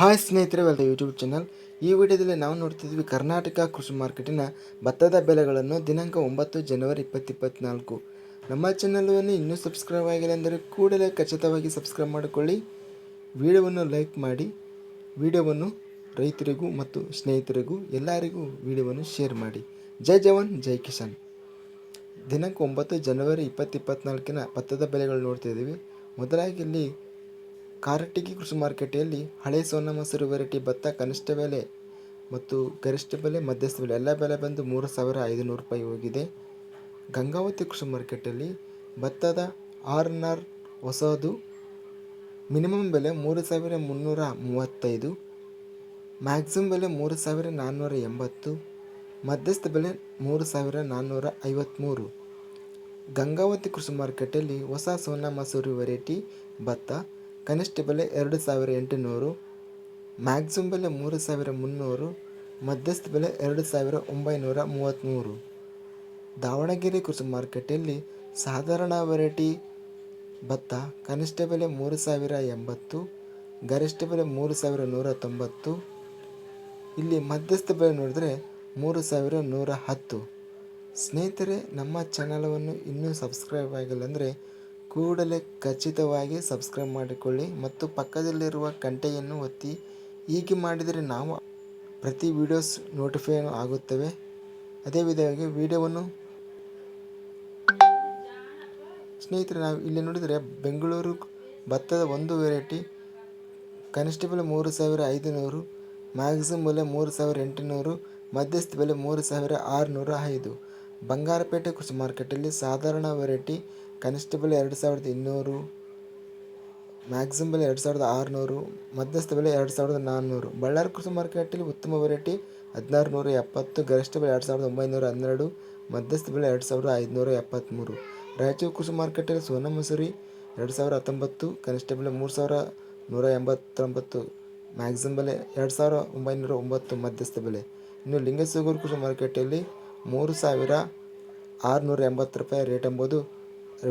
Hi ಸ್ನೇಹಿತರೆ ವೆಲ್ದ YouTube channel ಈ ವಿಡಿಯೋದಲ್ಲಿ ನಾವು ನೋಡ್ತಿದ್ವಿ ಕರ್ನಾಟಕ ಕೃಷಿ ಮಾರ್ಕೆಟಿನ ಭತ್ತದ ಬೆಲೆಗಳನ್ನು ದಿನಾಂಕ ಒಂಬತ್ತು ಜನವರಿ ಇಪ್ಪತ್ತಿಪ್ಪತ್ನಾಲ್ಕು. ನಮ್ಮ ಚಾನಲನ್ನು ಇನ್ನೂ ಸಬ್ಸ್ಕ್ರೈಬ್ ಆಗಿಲ್ಲ ಅಂದರೆ ಕೂಡಲೇ ಖಚಿತವಾಗಿ ಸಬ್ಸ್ಕ್ರೈಬ್ ಮಾಡಿಕೊಳ್ಳಿ. ವಿಡಿಯೋವನ್ನು ಲೈಕ್ ಮಾಡಿ. ವಿಡಿಯೋವನ್ನು ರೈತರಿಗೂ ಮತ್ತು ಸ್ನೇಹಿತರಿಗೂ ಎಲ್ಲರಿಗೂ ವಿಡಿಯೋವನ್ನು ಶೇರ್ ಮಾಡಿ. ಜೈ ಜವಾನ್, ಜೈ ಕಿಸಾನ್. ದಿನಾಂಕ ಒಂಬತ್ತು ಜನವರಿ ಇಪ್ಪತ್ತಿಪ್ಪತ್ನಾಲ್ಕಿನ ಭತ್ತದ ಬೆಲೆಗಳು ನೋಡ್ತಾ ಇದ್ದೀವಿ ಮೊದಲಾಗಿ ಇಲ್ಲಿ ಕಾರಟಗಿ ಕೃಷಿ ಮಾರುಕಟ್ಟೆಯಲ್ಲಿ ಹಳೆ ಸೋನಾ ಮಸೂರಿ ವೆರೈಟಿ ಭತ್ತ, ಕನಿಷ್ಠ ಬೆಲೆ ಮತ್ತು ಗರಿಷ್ಠ ಬೆಲೆ, ಮಧ್ಯಸ್ಥ ಬೆಲೆ, ಎಲ್ಲ ಬೆಲೆ ಬಂದು ಮೂರು ಸಾವಿರ ಐದುನೂರು ರೂಪಾಯಿ ಹೋಗಿದೆ. ಗಂಗಾವತಿ ಕೃಷಿ ಮಾರ್ಕೆಟಲ್ಲಿ ಭತ್ತದ ಆರ್ ಎನ್ ಆರ್ ಹೊಸದು ಮಿನಿಮಮ್ ಬೆಲೆ ಮೂರು ಸಾವಿರ ಮುನ್ನೂರ ಮೂವತ್ತೈದು, ಮ್ಯಾಕ್ಸಿಮಮ್ ಬೆಲೆ ಮೂರು ಸಾವಿರ ನಾನ್ನೂರ ಎಂಬತ್ತು, ಮಧ್ಯಸ್ಥ ಬೆಲೆ ಮೂರು ಸಾವಿರ ನಾನ್ನೂರ ಐವತ್ತ್ಮೂರು ಗಂಗಾವತಿ ಕೃಷಿ ಮಾರುಕಟ್ಟೆಯಲ್ಲಿ ಹೊಸ ಸೋನಾ ಮಸೂರಿ ವೆರೈಟಿ ಭತ್ತ ಕನಿಷ್ಠ ಬೆಲೆ ಎರಡು ಸಾವಿರ ಎಂಟುನೂರು ಮ್ಯಾಕ್ಸಿಮಮ್ ಬೆಲೆ ಮೂರು ಸಾವಿರ ಮುನ್ನೂರು ಮಧ್ಯಸ್ಥ ಬೆಲೆ ಎರಡು ಸಾವಿರ ಒಂಬೈನೂರ ಮೂವತ್ತ್ಮೂರು. ದಾವಣಗೆರೆ ಕೃಷಿ ಮಾರುಕಟ್ಟೆಯಲ್ಲಿ ಸಾಧಾರಣ ವೆರೈಟಿ ಭತ್ತ ಕನಿಷ್ಠ ಬೆಲೆ ಮೂರು ಸಾವಿರ ಎಂಬತ್ತು ಗರಿಷ್ಠ ಬೆಲೆ ಮೂರು ಸಾವಿರ ನೂರ ತೊಂಬತ್ತು ಇಲ್ಲಿ ಮಧ್ಯಸ್ಥ ಬೆಲೆ ನೋಡಿದ್ರೆ ಮೂರು ಸಾವಿರ ನೂರ ಹತ್ತು ಸ್ನೇಹಿತರೆ, ನಮ್ಮ ಚಾನಲವನ್ನು ಇನ್ನೂ ಸಬ್ಸ್ಕ್ರೈಬ್ ಆಗಿಲ್ಲ ಅಂದರೆ ಕೂಡಲೇ ಖಚಿತವಾಗಿ ಸಬ್ಸ್ಕ್ರೈಬ್ ಮಾಡಿಕೊಳ್ಳಿ ಮತ್ತು ಪಕ್ಕದಲ್ಲಿರುವ ಗಂಟೆಯನ್ನು ಒತ್ತಿ. ಹೀಗೆ ಮಾಡಿದರೆ ನಾವು ಪ್ರತಿ ವಿಡಿಯೋಸ್ ನೋಟಿಫೈ ಆಗುತ್ತವೆ. ಅದೇ ವಿಧವಾಗಿ ವಿಡಿಯೋವನ್ನು ಸ್ನೇಹಿತರೆ, ನಾವು ಇಲ್ಲಿ ನೋಡಿದರೆ ಬೆಂಗಳೂರು ಭತ್ತದ ಒಂದು ವೆರೈಟಿ, ಕನಿಷ್ಠ ಮೂರು ಸಾವಿರ ಐದುನೂರು ಮ್ಯಾಕ್ಸಿಮಮ್ ಬೆಲೆ ಮೂರು ಸಾವಿರ ಎಂಟುನೂರು, ಮಧ್ಯಸ್ಥ ಬೆಲೆ ಮೂರು ಸಾವಿರ ಆರುನೂರ ಐದು. ಬಂಗಾರಪೇಟೆ ಕೃಷಿ ಮಾರ್ಕೆಟಲ್ಲಿ ಸಾಧಾರಣ ವೆರೈಟಿ ಕನಿಷ್ಠ ಬೆಲೆ ಎರಡು ಸಾವಿರದ ಇನ್ನೂರು ಮ್ಯಾಕ್ಸಿಮಮ್ ಬೆಲೆ ಎರಡು ಸಾವಿರದ ಆರುನೂರು ಮಧ್ಯಸ್ಥ ಬೆಲೆ ಎರಡು ಸಾವಿರದ ನಾನ್ನೂರು. ಬಳ್ಳಾರಿ ಕೃಷಿ ಮಾರ್ಕೆಟಲ್ಲಿ ಉತ್ತಮ ವೆರೈಟಿ ಹದಿನಾರು ನೂರ ಎಪ್ಪತ್ತು ಗರಿಷ್ಠ ಬೆಲೆ ಎರಡು ಸಾವಿರದ ಒಂಬೈನೂರ ಹನ್ನೆರಡು ಮಧ್ಯಸ್ಥ ಬೆಲೆ ಎರಡು ಸಾವಿರದ ಐದುನೂರ ಎಪ್ಪತ್ತ್ಮೂರು ರಾಯಚೂರು ಕೃಷಿ ಮಾರ್ಕೆಟಲ್ಲಿ ಸೋನಾ ಮಸೂರಿ ಎರಡು ಸಾವಿರ ಹತ್ತೊಂಬತ್ತು ಕನಿಷ್ಠ ಬೆಲೆ ಮೂರು ಸಾವಿರ ನೂರ ಎಂಬತ್ತೊಂಬತ್ತು ಮ್ಯಾಕ್ಸಿಮಮ್ ಬೆಲೆ ಎರಡು ಸಾವಿರ ಒಂಬೈನೂರ ಒಂಬತ್ತು ಮಧ್ಯಸ್ಥ ಬೆಲೆ ಇನ್ನು ಲಿಂಗಸೂಗೂರು ಕೃಷಿ ಮಾರುಕಟ್ಟೆಯಲ್ಲಿ ಮೂರು ಸಾವಿರ ಆರುನೂರ ಎಂಬತ್ತು ರೂಪಾಯಿ ರೇಟ್ ಎಂಬುದು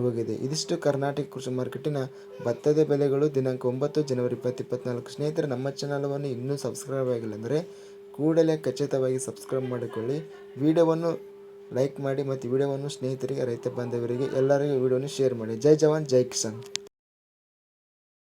ಹೋಗಿದೆ ಇದಿಷ್ಟು ಕರ್ನಾಟಕ ಕೃಷಿ ಮಾರ್ಕೆಟಿನ ಭತ್ತದ ಬೆಲೆಗಳು ದಿನಾಂಕ ಒಂಬತ್ತು ಜನವರಿ ಇಪ್ಪತ್ತು ಇಪ್ಪತ್ನಾಲ್ಕು ಸ್ನೇಹಿತರೆ, ನಮ್ಮ ಚಾನಲವನ್ನು ಇನ್ನೂ ಸಬ್ಸ್ಕ್ರೈಬ್ ಆಗಿಲ್ಲ ಅಂದರೆ ಕೂಡಲೇ ಖಚಿತವಾಗಿ ಸಬ್ಸ್ಕ್ರೈಬ್ ಮಾಡಿಕೊಳ್ಳಿ. ವಿಡಿಯೋವನ್ನು ಲೈಕ್ ಮಾಡಿ ಮತ್ತು ವಿಡಿಯೋವನ್ನು ಸ್ನೇಹಿತರಿಗೆ, ರೈತ ಬಾಂಧವರಿಗೆ ಎಲ್ಲರಿಗೂ ವಿಡಿಯೋವನ್ನು ಶೇರ್ ಮಾಡಿ. ಜೈ ಜವಾನ್, ಜೈ ಕಿಸಾನ್.